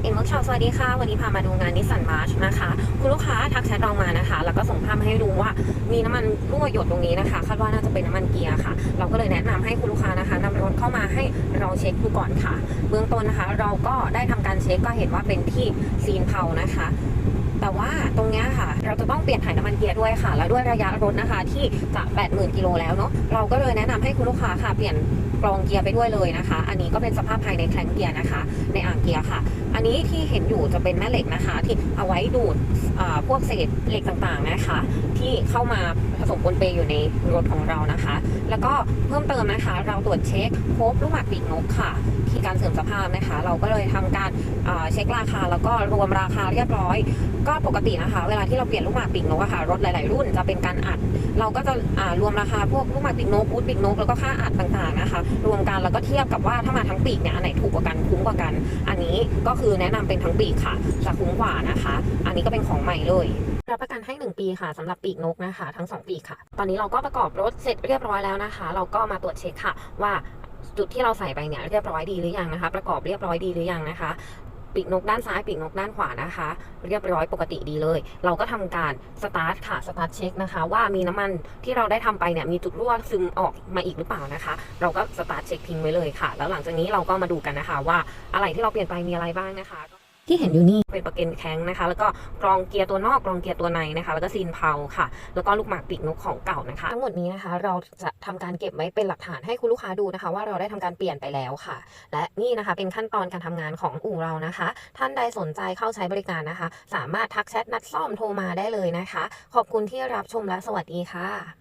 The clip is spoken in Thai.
SM Workshop สวัสดีค่ะ วันนี้พามาดูงานนิสสันมาร์ชนะคะ คุณลูกค้าทักแชทเรามานะคะ แล้วก็ส่งภาพมาให้ดูว่ามีน้ำมันรั่วหยดตรงนี้นะคะ คาดว่าน่าจะเป็นน้ำมันเกียร์ค่ะ เราก็เลยแนะนำให้คุณลูกค้านะคะนำรถเข้ามาให้เราเช็คดูก่อนค่ะ เบื้องต้นนะคะ เราก็ได้ทำการเช็คก็เห็นว่าเป็นที่ซีนเผานะคะ แต่ว่า ตรงนี้ค่ะ เราจะต้องเปลี่ยนถ่ายน้ำมันเกียร์ด้วยค่ะ แล้วด้วยระยะรถนะคะ ที่จะ80,000 กิโลแล้วเนาะเราก็เลยแนะนำให้คุณลูกค้าค่ะ เปลี่ยนกรองเกียร์ไปด้วยเลยนะคะ อันนี้ก็เป็นสภาพภายในแคลงเกียร์นะคะ ในอ่างเกียร์ค่ะ อันนี้ที่เห็นอยู่จะเป็นแม่เหล็กนะคะ ที่เอาไว้ดูดอ่าพวกเศษเหล็กต่างๆนะคะ ที่เข้ามาผสมปนเปอยู่ในรถของเรานะคะ แล้วก็เพิ่มเติมนะคะ เราตรวจเช็คพบลูกหมากปีกนกค่ะ การเสริมสภาพนะคะ เราก็เลยทำการเช็คราคาแล้วก็รวมราคาเรียบร้อย ก็ปกตินะคะ เวลาที่เราเปลี่ยนลูกหมากปีกนกอะค่ะรถหลาย ๆ รุ่นจะเป็นการอัด เราก็จะรวมราคาพวกลูกหมากปีกนกบูทปีกนกแล้วก็ค่าอัดต่าง ๆ นะคะ รวมกันแล้วก็เทียบกับว่าถ้ามาทั้งปีกเนี่ยอันไหนถูกกว่ากันคุ้มกว่ากัน อันนี้ก็คือแนะนำเป็นทั้งปีกค่ะจะคุ้มกว่านะคะ อันนี้ก็เป็นของใหม่เลยรับประกันให้ 1 ปีค่ะสำหรับปีกนกนะคะ ทั้ง 2 ปีค่ะ ตอนนี้เราก็ประกอบรถเสร็จเรียบร้อยแล้วนะคะ เราก็มาตรวจเช็คค่ะว่า จุดที่เราใส่ไปเนี่ยเรียบร้อยดีหรือยังนะคะ ประกอบเรียบร้อยดีหรือยังนะคะปีกนกด้านซ้ายปีกนกด้านขวานะคะ เรียบร้อยปกติดีเลย เราก็ทำการสตาร์ทค่ะสตาร์ทเช็คนะคะ ว่ามีน้ำมันที่เราได้ทำไปเนี่ยมีจุดรั่วซึมออกมาอีกหรือเปล่านะคะ เราก็สตาร์ทเช็คทิ้งไว้เลยค่ะ แล้วหลังจากนี้เราก็มาดูกันนะคะ ว่าอะไรที่เราเปลี่ยนไปมีอะไรบ้างนะคะ ที่เห็นอยู่นี่เป็นประเกันแข้งนะคะ แล้วก็กรองเกียร์ตัวนอกกรองเกียร์ตัวในนะคะ แล้วก็ซีนเพาค่ะ แล้วก็ลูกหมากปีกนกของเก่านะคะ ทั้งหมดนี้นะคะ เราจะทำการเก็บไว้เป็นหลักฐานให้คุณลูกค้าดูนะคะ ว่าเราได้ทำการเปลี่ยนไปแล้วค่ะ และนี่นะคะเป็นขั้นตอนการทำงานของอู่เรานะคะ ท่านใดสนใจเข้าใช้บริการนะคะ สามารถทักแชทนัดซ่อมโทรมาได้เลยนะคะ ขอบคุณที่รับชมและสวัสดีค่ะ